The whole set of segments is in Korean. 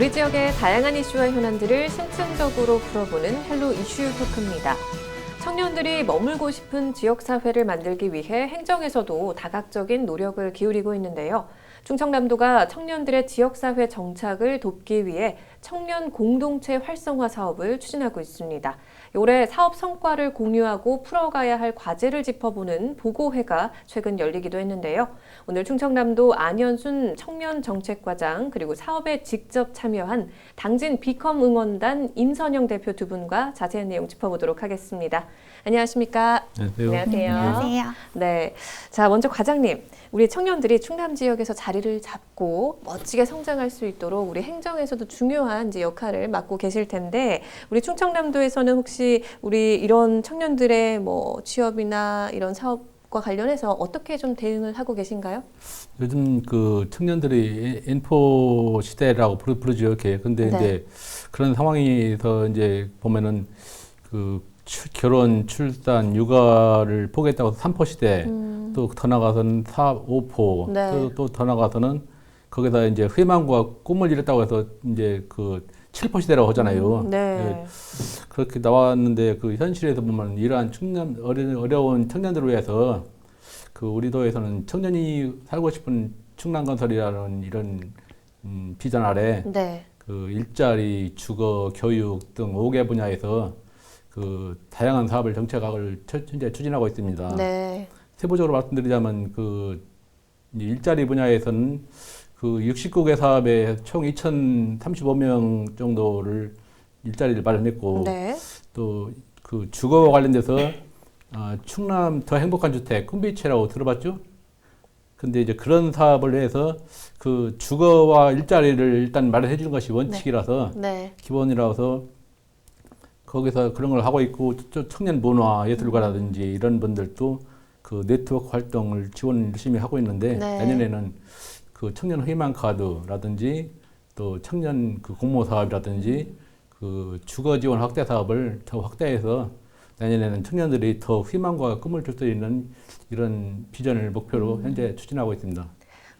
우리 지역의 다양한 이슈와 현안들을 심층적으로 풀어보는 헬로 이슈 토크입니다. 청년들이 머물고 싶은 지역사회를 만들기 위해 행정에서도 다각적인 노력을 기울이고 있는데요. 충청남도가 청년들의 지역사회 정착을 돕기 위해 청년 공동체 활성화 사업을 추진하고 있습니다. 올해 사업 성과를 공유하고 풀어가야 할 과제를 짚어보는 보고회가 최근 열리기도 했는데요. 오늘 충청남도 안현순 청년정책과장 그리고 사업에 직접 참여한 당진 비컴 응원단 임선영 대표 두 분과 자세한 내용 짚어보도록 하겠습니다. 안녕하십니까? 안녕하세요. 안녕하세요. 네. 자, 먼저 과장님. 우리 청년들이 충남 지역에서 자리를 잡고 멋지게 성장할 수 있도록 우리 행정에서도 중요한 이제 역할을 맡고 계실 텐데 우리 충청남도에서는 혹시 우리 이런 청년들의 뭐 취업이나 이런 사업과 관련해서 어떻게 좀 대응을 하고 계신가요? 요즘 그 청년들이 인포 시대라고 부르, 부르죠, 이렇게. 근데 네. 이제 그런 상황에서 이제 보면은 그 출- 결혼, 출산, 육아를 포기했다고 해서 삼포 시대, 음. 또더 나가서는 사, 오포, 네. 또또더 나가서는 거기다 이제 희망과 꿈을 이뤘다고 해서 이제 그 칠포 시대라고 하잖아요. 네. 그렇게 나왔는데 그 현실에서 보면 이러한 청년 어려, 어려 운 청년들을 위해서 그 우리 도에서는 청년이 살고 싶은 충남 건설이라는 이런 음, 비전 아래 네. 그 일자리, 주거, 교육 등 5개 분야에서 그 다양한 사업을 정책을 처- 현재 추진하고 있습니다. 네. 세부적으로 말씀드리자면 그 일자리 분야에서는 그 69개 사업에 총 2,035명 정도를 일자리를 마련했고 네. 또그 주거와 관련돼서 아, 충남 더 행복한 주택 꿈비치라고 들어봤죠? 근데 이제 그런 사업을 해서 그 주거와 일자리를 일단 마련해 주는 것이 원칙이라서 네. 기본이라서 거기서 그런 걸 하고 있고 또 청년 문화 예술가라든지 이런 분들도 그 네트워크 활동을 지원 열심히 하고 있는데 네. 내년에는 그 청년 희망 카드라든지 또 청년 그 공모 사업이라든지 그 주거 지원 확대 사업을 더 확대해서 내년에는 청년들이 더 희망과 꿈을 줄 수 있는 이런 비전을 목표로 음. 현재 추진하고 있습니다.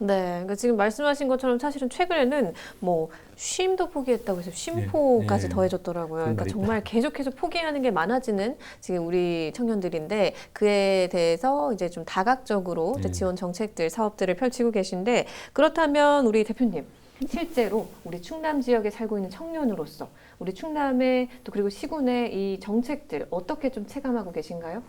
네, 그러니까 지금 말씀하신 것처럼 사실은 최근에는 뭐 쉼도 포기했다고 해서 쉼포까지 예, 예. 더해졌더라고요. 그러니까 정말 계속해서 포기하는 게 많아지는 지금 우리 청년들인데 그에 대해서 이제 좀 다각적으로 이제 예. 지원 정책들, 사업들을 펼치고 계신데 그렇다면 우리 대표님 실제로 우리 충남 지역에 살고 있는 청년으로서 우리 충남의 또 그리고 시군의 이 정책들 어떻게 좀 체감하고 계신가요?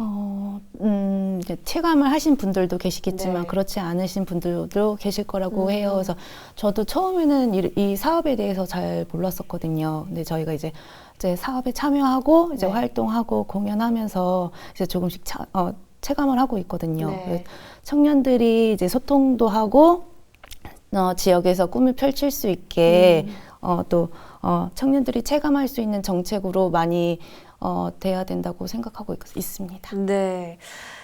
어, 음, 이제 체감을 하신 분들도 계시겠지만 네. 그렇지 않으신 분들도 계실 거라고 음. 해요. 그래서 저도 처음에는 이, 이 사업에 대해서 잘 몰랐었거든요. 근데 저희가 이제 이제 사업에 참여하고 이제 네. 활동하고 공연하면서 이제 조금씩 차, 어, 체감을 하고 있거든요. 네. 청년들이 이제 소통도 하고 어, 지역에서 꿈을 펼칠 수 있게 음. 어, 또 어, 청년들이 체감할 수 있는 정책으로 많이 어, 돼야 된다고 생각하고 있, 있습니다. 네.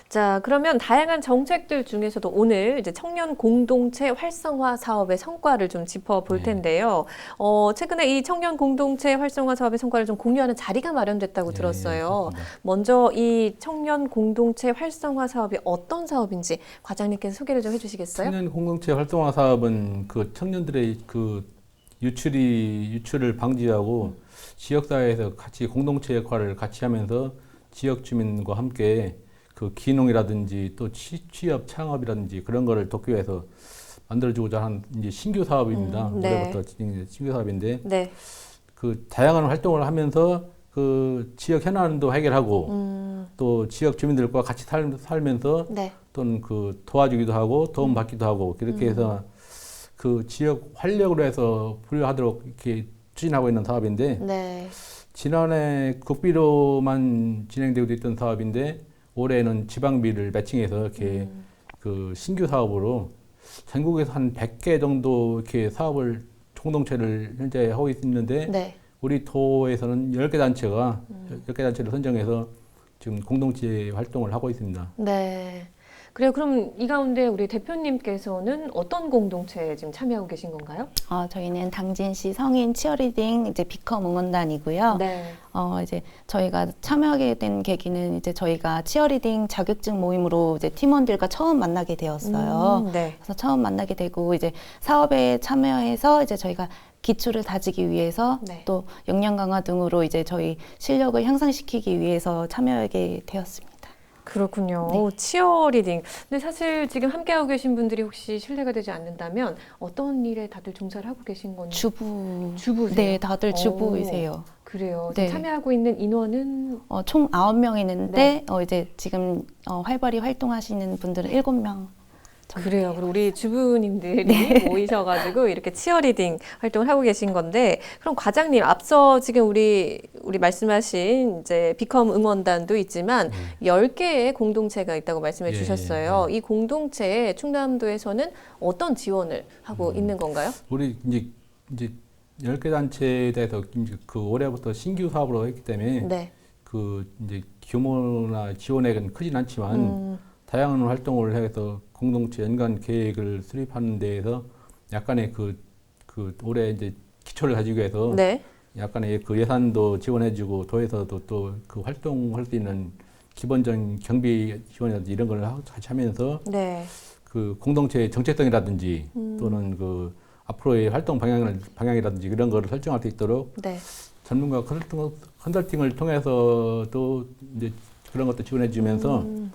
자, 그러면 다양한 정책들 중에서도 오늘 이제 청년 공동체 활성화 사업의 성과를 좀 짚어볼 네. 텐데요. 어, 최근에 이 청년 공동체 활성화 사업의 성과를 좀 공유하는 자리가 마련됐다고 예, 들었어요. 예, 그렇습니다. 먼저 이 청년 공동체 활성화 사업이 어떤 사업인지 과장님께서 소개를 좀 해주시겠어요? 청년 공동체 활동화 사업은 그 청년들의 그 유출이 유출을 방지하고 지역 사회에서 같이 공동체 역할을 같이 하면서 지역 주민과 함께 그 기농이라든지 또 취, 취업 창업이라든지 그런 거를 위해서 만들어주고자 하는 이제 신규 사업입니다. 음, 네. 올해부터 신규 사업인데 네. 그 다양한 활동을 하면서 그 지역 현안도 해결하고 음, 또 지역 주민들과 같이 살, 살면서 네. 또는 그 도와주기도 하고 도움 받기도 하고 그렇게 해서 그 지역 활력으로 해서 부여하도록 이렇게 추진하고 있는 사업인데 네. 지난해 국비로만 진행되고 있던 사업인데 올해는 지방비를 매칭해서 이렇게 음. 그 신규 사업으로 전국에서 한 100개 정도 이렇게 사업을 공동체를 현재 하고 있는데 네. 우리 도에서는 10개 단체가 음. 10개 단체를 선정해서 지금 공동체 활동을 하고 있습니다. 네. 그래요. 그럼 이 가운데 우리 대표님께서는 어떤 공동체에 지금 참여하고 계신 건가요? 어, 저희는 당진시 성인 치어리딩 이제 비컴 응원단이고요. 네. 어, 이제 저희가 참여하게 된 계기는 이제 저희가 치어리딩 자격증 모임으로 이제 팀원들과 처음 만나게 되었어요. 음, 네. 그래서 처음 만나게 되고 이제 사업에 참여해서 이제 저희가 기초를 다지기 위해서 네. 또 역량 강화 등으로 이제 저희 실력을 향상시키기 위해서 참여하게 되었습니다. 그렇군요. 네. 오, 치어리딩. 근데 사실 지금 함께하고 계신 분들이 혹시 실례가 되지 않는다면 어떤 일에 다들 종사를 하고 계신 건지 주부. 주부세요? 네, 다들 오. 주부이세요. 그래요. 네. 지금 참여하고 있는 인원은 어, 총 아홉 명 있는데 네. 어, 이제 지금 어, 활발히 활동하시는 분들은 일곱 명. 그래요. 그리고 우리 주부님들이 모이셔가지고 이렇게 치어리딩 활동을 하고 계신 건데, 그럼 과장님 앞서 지금 우리 우리 말씀하신 이제 비컴 응원단도 있지만 열 10개의 공동체가 있다고 말씀해 예, 주셨어요. 이 공동체에 충남도에서는 어떤 지원을 하고 음. 있는 건가요? 우리 이제 이제 10개 단체에 대해서 이제 그 올해부터 신규 사업으로 했기 때문에 네. 그 이제 규모나 지원액은 크진 않지만 음, 다양한 활동을 해서 공동체 연간 계획을 수립하는 데에서 약간의 그, 그 올해 이제 기초를 가지고 해서 네. 약간의 그 예산도 지원해주고 도에서도 또 그 활동할 수 있는 기본적인 경비 지원이라든지 이런 걸 하- 같이 하면서 네. 그 공동체의 정체성이라든지 음. 또는 그 앞으로의 활동 방향을 방향이라든지 이런 거를 설정할 수 있도록 네. 전문가 컨설팅, 컨설팅을 통해서도 이제 그런 것도 지원해 주면서 음,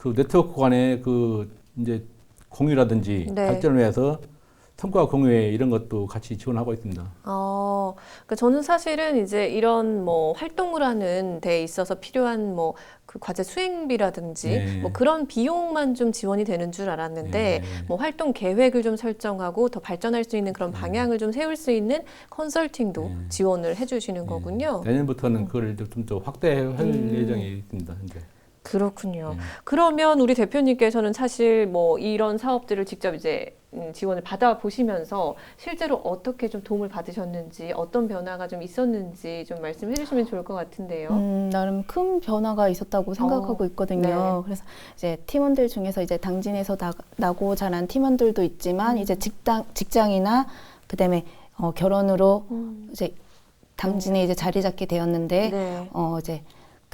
그 네트워크 간의 그 이제 공유라든지 네. 발전을 위해서 성과 공유에 이런 것도 같이 지원하고 있습니다. 어, 그러니까 저는 사실은 이제 이런 뭐 활동을 하는 데 있어서 필요한 뭐 그 과제 수행비라든지 네. 뭐 그런 비용만 좀 지원이 되는 줄 알았는데 네. 뭐 활동 계획을 좀 설정하고 더 발전할 수 있는 그런 네. 방향을 좀 세울 수 있는 컨설팅도 네. 지원을 해주시는 네. 거군요. 내년부터는 그걸 좀더 확대할 음. 예정이 있습니다. 이제. 그렇군요. 네. 그러면 우리 대표님께서는 사실 뭐 이런 사업들을 직접 이제 음, 지원을 받아 보시면서 실제로 어떻게 좀 도움을 받으셨는지 어떤 변화가 좀 있었는지 좀 말씀해 주시면 좋을 것 같은데요. 음, 나름 큰 변화가 있었다고 생각하고 어, 있거든요. 네. 그래서 이제 팀원들 중에서 이제 당진에서 나, 나고 자란 팀원들도 있지만 음. 이제 직장 직장이나 그다음에 어, 결혼으로 음, 이제 당진에 이제 자리 잡게 되었는데 네. 어 이제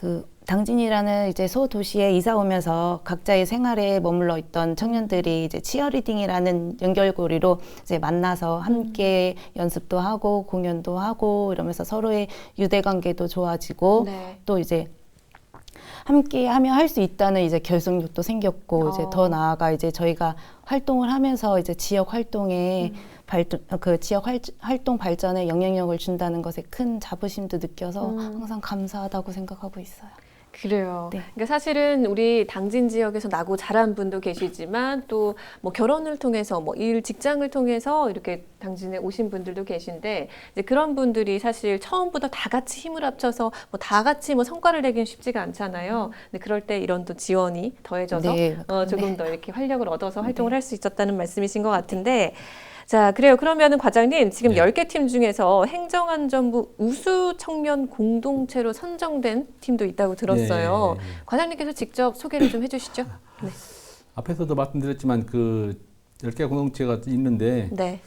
그 당진이라는 이제 소도시에 이사 오면서 각자의 생활에 머물러 있던 청년들이 이제 치어리딩이라는 연결고리로 이제 만나서 함께 연습도 하고 공연도 하고 이러면서 서로의 유대 관계도 좋아지고 네. 또 이제 함께 하며 할 수 있다는 이제 결속력도 생겼고 이제 어. 더 나아가 이제 저희가 활동을 하면서 이제 지역 활동에 음. 발전 그 지역 활, 활동 발전에 영향력을 준다는 것에 큰 자부심도 느껴서 음. 항상 감사하다고 생각하고 있어요. 그래요. 네. 그러니까 사실은 우리 당진 지역에서 나고 자란 분도 계시지만 또 뭐 결혼을 통해서 뭐 일 직장을 통해서 이렇게 당진에 오신 분들도 계신데 이제 그런 분들이 사실 처음부터 다 같이 힘을 합쳐서 뭐 다 같이 뭐 성과를 내기는 쉽지가 않잖아요. 근데 그럴 때 이런 또 지원이 더해져서 네. 어, 조금 네. 더 이렇게 활력을 얻어서 활동을 네. 할수 있었다는 말씀이신 것 같은데 자, 그래요. 그러면은 과장님, 지금 네. 10개 팀 중에서 행정안전부 우수 청년 공동체로 선정된 팀도 있다고 들었어요. 예. 과장님께서 직접 소개를 좀 해주시죠. 네. 앞에서도 말씀드렸지만 그 10개 공동체가 있는데 네.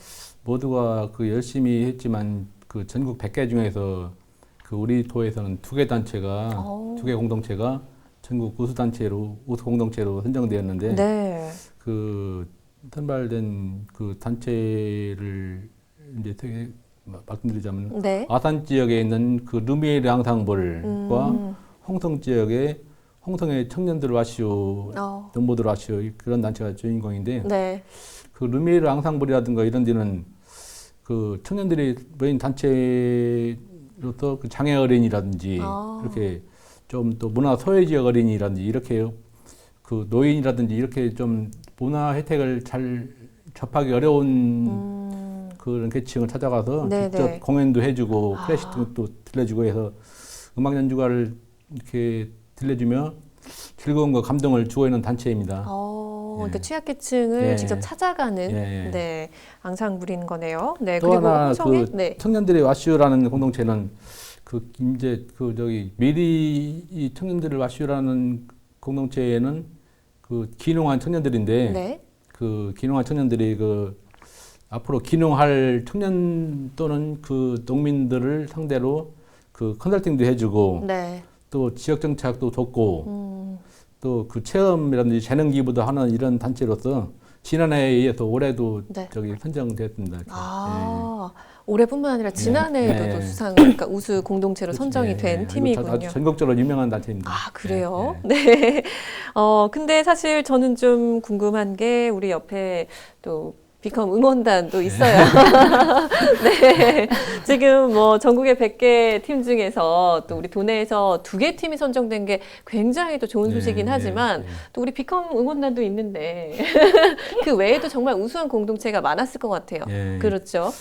모두가 그 열심히 했지만 그 전국 100개 중에서 그 우리 도에서는 두 개 단체가 오. 두개 공동체가 전국 우수 단체로 우수 공동체로 선정되었는데 네. 그 선발된 그 단체를 이제 되게 마- 말씀드리자면 네. 아산 지역에 있는 그 루미에르 앙상블과 음. 홍성 지역의 홍성의 청년들 와시오 어. 농부들 와시오 그런 단체가 주인공인데 네. 그 루미에르 앙상블이라든가 이런 데는 그 청년들이 모인 단체로서 그 장애 어린이라든지 아. 이렇게 좀 또 문화 소외 지역 어린이라든지 이렇게 그 노인이라든지 이렇게 좀 문화 혜택을 잘 접하기 어려운 음. 그런 계층을 찾아가서 네네. 직접 공연도 해주고 아. 클래식도 들려주고 해서 음악 연주가를 이렇게 들려주며 즐거움과 감동을 주고 있는 단체입니다. 어, 예. 그러니까 취약계층을 예. 직접 찾아가는 예, 예. 네 앙상블인 거네요. 네 또 그리고 하나 홍성의 그 네. 청년들의 와슈라는 공동체는 그 이제 그 저기 미리 이 청년들을 와슈라는 공동체에는 그 기농한 청년들인데 네. 그 기농한 청년들이 그 앞으로 기농할 청년 또는 그 농민들을 상대로 그 컨설팅도 해주고 네. 또 지역 정착도 돕고 음. 또그 체험이라든지 재능 기부도 하는 이런 단체로서 지난해에 이어서 올해도 네. 저기 선정됐습니다. 이렇게. 아, 올해뿐만 아니라 지난해에도 네. 또 수상, 그러니까 우수 공동체로. 선정이 네, 된 네. 아주 팀이군요. 전국적으로 유명한 단체입니다. 아, 그래요? 네, 네. 어, 근데 사실 저는 좀 궁금한 게 우리 옆에 또 비컴 응원단도 있어요. 네. 지금 뭐 전국의 100개 팀 중에서 또 우리 도내에서 두 개 팀이 선정된 게 굉장히 또 좋은 네, 소식이긴 네, 하지만 네. 또 우리 비컴 응원단도 있는데 그 외에도 정말 우수한 공동체가 많았을 것 같아요. 예. 그렇죠.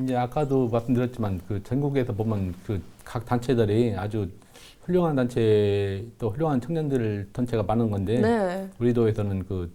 이제 아까도 말씀드렸지만 그 전국에서 보면 그 각 단체들이 아주 훌륭한 단체 또 훌륭한 청년들 단체가 많은 건데 네. 우리 도에서는 그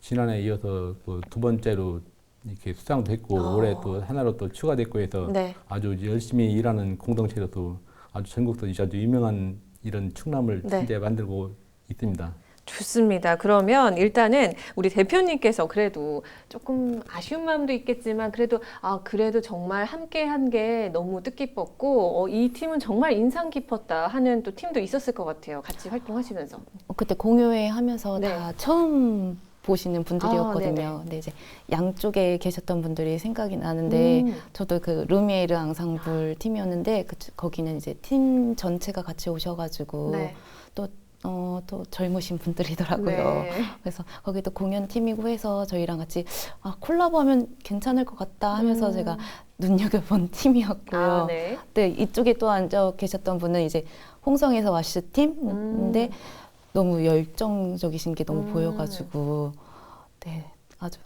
지난해 이어서 그 두 번째로 이렇게 수상도 했고 어. 올해 또 하나로 또 추가됐고 해서 네. 아주 열심히 일하는 공동체로도 아주 전국도 아주 유명한 이런 충남을 네. 현재 만들고 있습니다. 좋습니다. 그러면 일단은 우리 대표님께서 그래도 조금 아쉬운 마음도 있겠지만 그래도 아 그래도 정말 함께 한 게 너무 뜻깊었고 어, 이 팀은 정말 인상 깊었다 하는 또 팀도 있었을 것 같아요. 같이 활동하시면서. 어, 그때 공유회 하면서 네. 다 처음 보시는 아, 분들이었거든요. 네네. 근데 이제 양쪽에 계셨던 분들이 생각이 나는데 음, 저도 그 루미에르 앙상블 팀이었는데 그, 거기는 이제 팀 전체가 같이 오셔가지고 네. 어, 또 젊으신 분들이더라고요. 네. 그래서 거기도 공연 팀이고 해서 저희랑 같이 아 콜라보하면 괜찮을 것 같다 하면서 음. 제가 눈여겨본 팀이었고요. 아, 네. 네, 이쪽에 또 앉아 계셨던 분은 이제 홍성에서 와시 팀인데 음. 너무 열정적이신 게 너무 음. 보여가지고 네 아주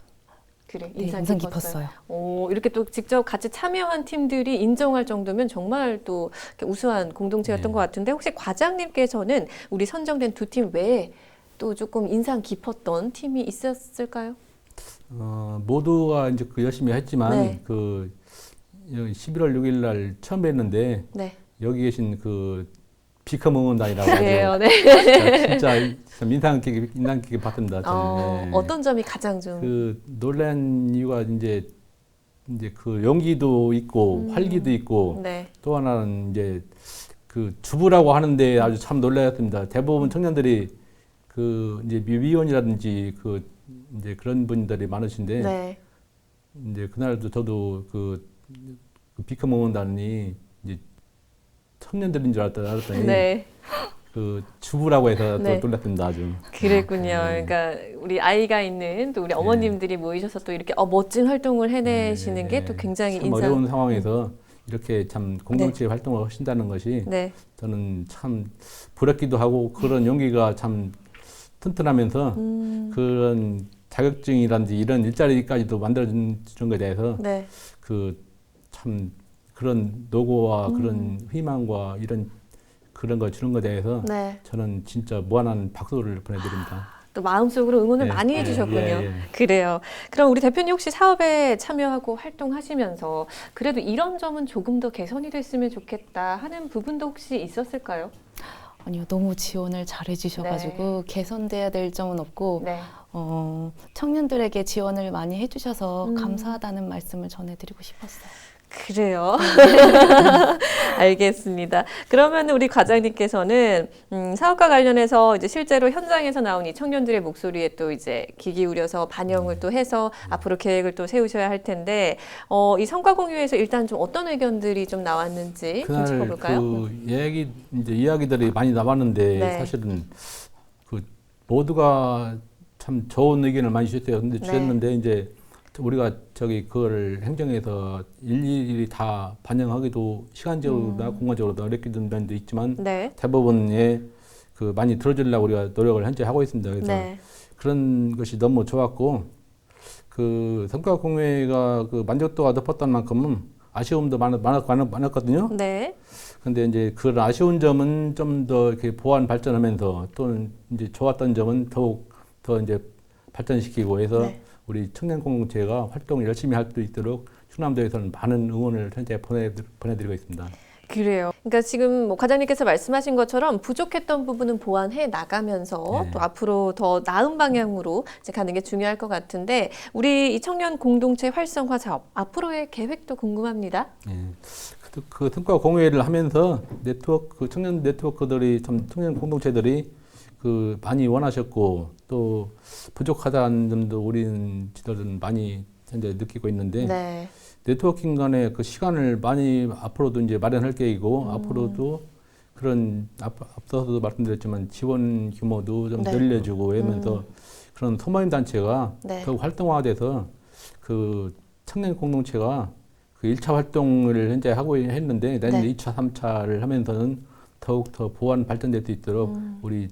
그래 네, 인상, 인상 깊었어요. 깊었어요. 오, 이렇게 또 직접 같이 참여한 팀들이 인정할 정도면 정말 또 우수한 공동체였던 네. 것 같은데 혹시 과장님께서는 우리 선정된 두 팀 외에 또 조금 인상 깊었던 팀이 있었을까요? 어, 모두가 이제 그 열심히 했지만 네. 그 11월 6일 날 처음 뵀는데 네. 여기 계신 그 비컴 응원단이라고 그래요. 네. 진짜 참 인상 깊게 인상 깊게 봤습니다. 저는. 어, 네. 어떤 점이 가장 좀 그 놀란 이유가 이제 이제 그 용기도 있고 음. 활기도 있고 네. 또 하나는 이제 그 주부라고 하는데 아주 참 놀랐습니다. 대부분 청년들이 그 이제 미위원이라든지 그 이제 그런 분들이 많으신데 네. 이제 그날도 저도 그, 그 비컴 응원단이 이제 청년들인 줄 알았더니, 네. 그 주부라고 해서 네. 또 놀랐습니다. 아주. 그랬군요. 네. 그러니까 우리 아이가 있는 또 우리 어머님들이 모이셔서 또 이렇게 어, 멋진 활동을 해내시는 게 또 굉장히 참 인상. 어려운 상황에서 이렇게 참 공동체 활동을 하신다는 것이 네. 저는 참 부럽기도 하고 그런 용기가 참 튼튼하면서 음. 그런 자격증이라든지 이런 일자리까지도 만들어주는 것에 대해서 네. 그참 그런 노고와 음. 그런 희망과 이런 그런 걸 주는 것에 대해서 네. 저는 진짜 무한한 박수를 보내드립니다. 또 마음속으로 응원을 네. 많이 예, 해주셨군요. 예, 예. 그래요. 그럼 우리 대표님 혹시 사업에 참여하고 활동하시면서 그래도 이런 점은 조금 더 개선이 됐으면 좋겠다 하는 부분도 혹시 있었을까요? 아니요 너무 지원을 잘 해주셔가지고 개선돼야 될 점은 없고 네. 어, 청년들에게 지원을 많이 해주셔서 음. 감사하다는 말씀을 전해드리고 싶었어요. 그래요. 알겠습니다. 그러면 우리 과장님께서는 음, 사업과 관련해서 이제 실제로 현장에서 나온 이 청년들의 목소리에 또 이제 귀 기울여서 반영을 또 해서 앞으로 계획을 또 세우셔야 할 텐데 어, 이 성과 공유에서 일단 좀 어떤 의견들이 좀 나왔는지 좀 그날 짚어볼까요? 그 얘기 이제 이야기들이 많이 나왔는데 네. 사실은 그 모두가 참 좋은 의견을 많이 주셨어요. 근데 네. 주셨는데 이제 우리가 저기 그걸 행정에서 일일이 다 반영하기도 시간적으로나 음. 공간적으로도 어렵게 된 면도 있지만 네. 대부분의 그 많이 들어주려고 우리가 노력을 현재 하고 있습니다. 그래서 네. 그런 것이 너무 좋았고 그 성과 공회가 그 만족도가 높았던 만큼은 아쉬움도 많았, 많았, 많았, 많았거든요. 네. 근데 이제 그런 아쉬운 점은 좀 더 이렇게 보완 발전하면서 또는 이제 좋았던 점은 더욱 더 이제 발전시키고 해서 네. 우리 청년 공동체가 활동을 열심히 할 수 있도록 충남도에서는 많은 응원을 현재 보내, 보내드리고 있습니다. 그래요. 그러니까 지금 뭐 과장님께서 말씀하신 것처럼 부족했던 부분은 보완해 나가면서 네. 또 앞으로 더 나은 방향으로 이제 가는 게 중요할 것 같은데 우리 이 청년 공동체 활성화 사업 앞으로의 계획도 궁금합니다. 예. 그, 그 성과 공유회를 하면서 네트워크 그 청년 네트워크들이 참 청년 공동체들이 그 많이 원하셨고 또 부족하다는 점도 우리는 지도는 많이 현재 느끼고 있는데 네. 네트워킹 간의 그 시간을 많이 앞으로도 이제 마련할 계획이고 음. 앞으로도 그런 앞, 앞서서도 말씀드렸지만 지원 규모도 좀 네. 늘려주고 하면서 그런 소모임 단체가 네. 더욱 활동화돼서 그 청년 공동체가 그 1차 활동을 현재 하고 있는데 내년 네. 2차, 3차를 하면서는 더욱 더 보완 발전될 수 있도록 음. 우리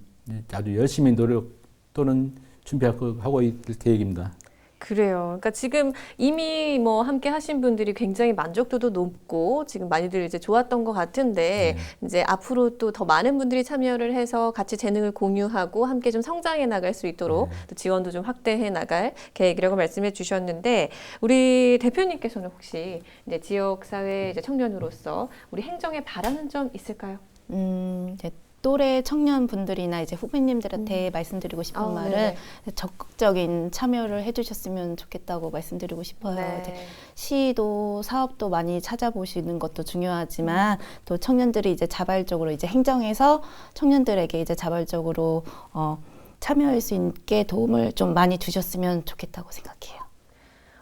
아주 열심히 노력 또는 준비하고 있을 계획입니다. 그래요. 그러니까 지금 이미 뭐 함께 하신 분들이 굉장히 만족도도 높고 지금 많이들 이제 좋았던 것 같은데 이제 앞으로 또 더 많은 분들이 참여를 해서 같이 재능을 공유하고 함께 좀 성장해 나갈 수 있도록 또 지원도 좀 확대해 나갈 계획이라고 말씀해 주셨는데 우리 대표님께서는 혹시 이제 지역 사회 이제 청년으로서 우리 행정에 바라는 점 있을까요? 음, 또래 청년분들이나 이제 후배님들한테 말씀드리고 싶은 아, 말은 네네. 적극적인 참여를 해주셨으면 좋겠다고 말씀드리고 싶어요. 네. 이제 시도 사업도 많이 찾아보시는 것도 중요하지만 또 청년들이 이제 자발적으로 이제 행정에서 청년들에게 이제 자발적으로 어, 참여할 수 있게 도움을 좀 많이 주셨으면 좋겠다고 생각해요.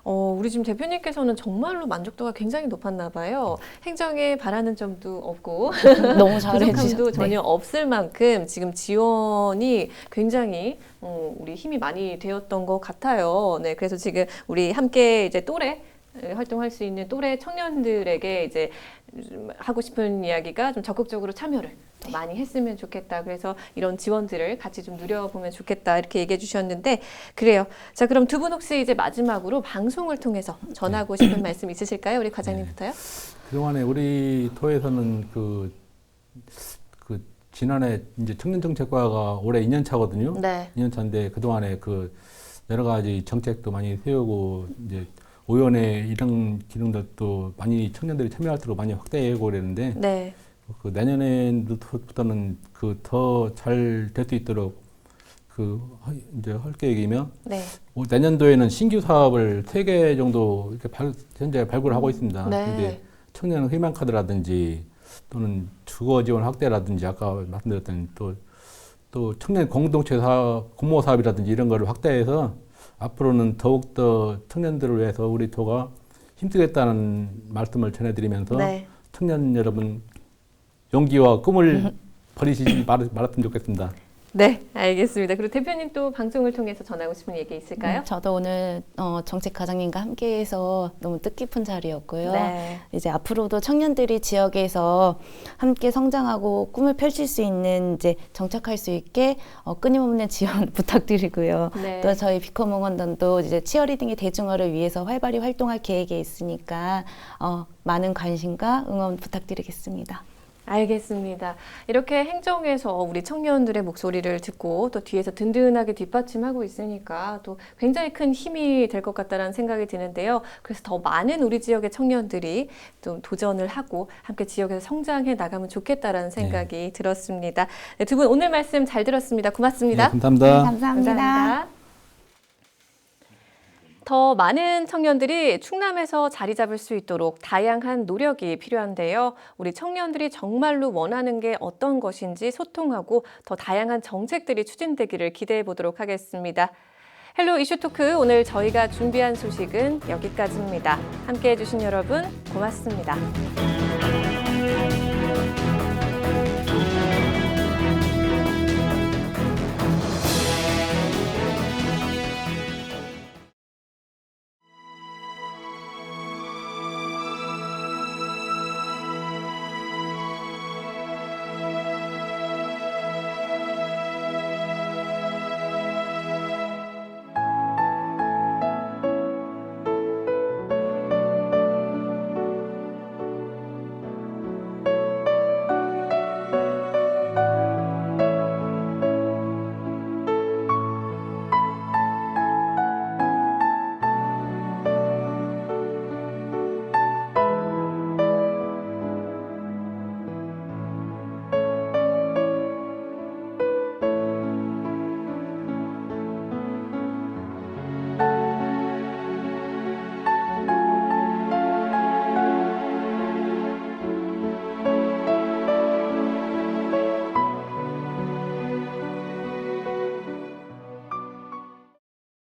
어, 우리 지금 대표님께서는 정말로 만족도가 굉장히 높았나 봐요. 행정에 바라는 점도 없고 너무 부족함도 잘해주셨어요. 전혀 없을 만큼 지금 지원이 굉장히 어, 우리 힘이 많이 되었던 것 같아요. 네, 그래서 지금 우리 함께 이제 또래 에, 활동할 수 있는 또래 청년들에게 이제 좀 하고 싶은 이야기가 좀 적극적으로 참여를 더 많이 했으면 좋겠다. 그래서 이런 지원들을 같이 좀 누려보면 좋겠다. 이렇게 얘기해 주셨는데 그래요. 자, 그럼 두 분 혹시 이제 마지막으로 방송을 통해서 전하고 싶은 말씀 있으실까요? 우리 과장님부터요? 그동안에 우리 토에서는 그, 그 지난해 이제 청년정책과가 올해 2년 차거든요. 네. 2년 차인데 그동안에 그 여러 가지 정책도 많이 세우고 이제 오연회 이런 기능들도 많이 청년들이 참여할수록 많이 확대하고 그랬는데 네. 그 내년에부터는 그 더 잘 될 수 있도록 그 하- 이제 할 계획이며 네. 올 내년도에는 신규 사업을 세 개 정도 이렇게 발, 현재 발굴하고 있습니다. 네. 근데 청년 희망 카드라든지 또는 주거 지원 확대라든지 아까 말씀드렸던 또, 또 청년 공동체 사업, 공모 사업이라든지 이런 거를 확대해서 앞으로는 더욱더 청년들을 위해서 우리 도가 힘쓰겠다는 말씀을 전해드리면서 네. 청년 여러분 용기와 꿈을 버리시지 말, 말았으면 좋겠습니다. 네, 알겠습니다. 그리고 대표님 또 방송을 통해서 전하고 싶은 얘기 있을까요? 음, 저도 오늘 어, 정책 과장님과 함께해서 너무 뜻깊은 자리였고요. 네. 이제 앞으로도 청년들이 지역에서 함께 성장하고 꿈을 펼칠 수 있는 이제 정착할 수 있게 어, 끊임없는 지원 부탁드리고요. 네. 또 저희 비컴 응원단도 이제 치어리딩의 대중화를 위해서 활발히 활동할 계획에 있으니까 어, 많은 관심과 응원 부탁드리겠습니다. 알겠습니다. 이렇게 행정에서 우리 청년들의 목소리를 듣고 또 뒤에서 든든하게 뒷받침하고 있으니까 또 굉장히 큰 힘이 될 것 같다는 생각이 드는데요. 그래서 더 많은 우리 지역의 청년들이 좀 도전을 하고 함께 지역에서 성장해 나가면 좋겠다라는 생각이 들었습니다. 네, 두분 오늘 말씀 잘 들었습니다. 고맙습니다. 네, 감사합니다. 감사합니다. 더 많은 청년들이 충남에서 자리 잡을 수 있도록 다양한 노력이 필요한데요. 우리 청년들이 정말로 원하는 게 어떤 것인지 소통하고 더 다양한 정책들이 추진되기를 기대해 보도록 하겠습니다. 헬로 이슈 토크 오늘 저희가 준비한 소식은 여기까지입니다. 함께 해주신 여러분 고맙습니다.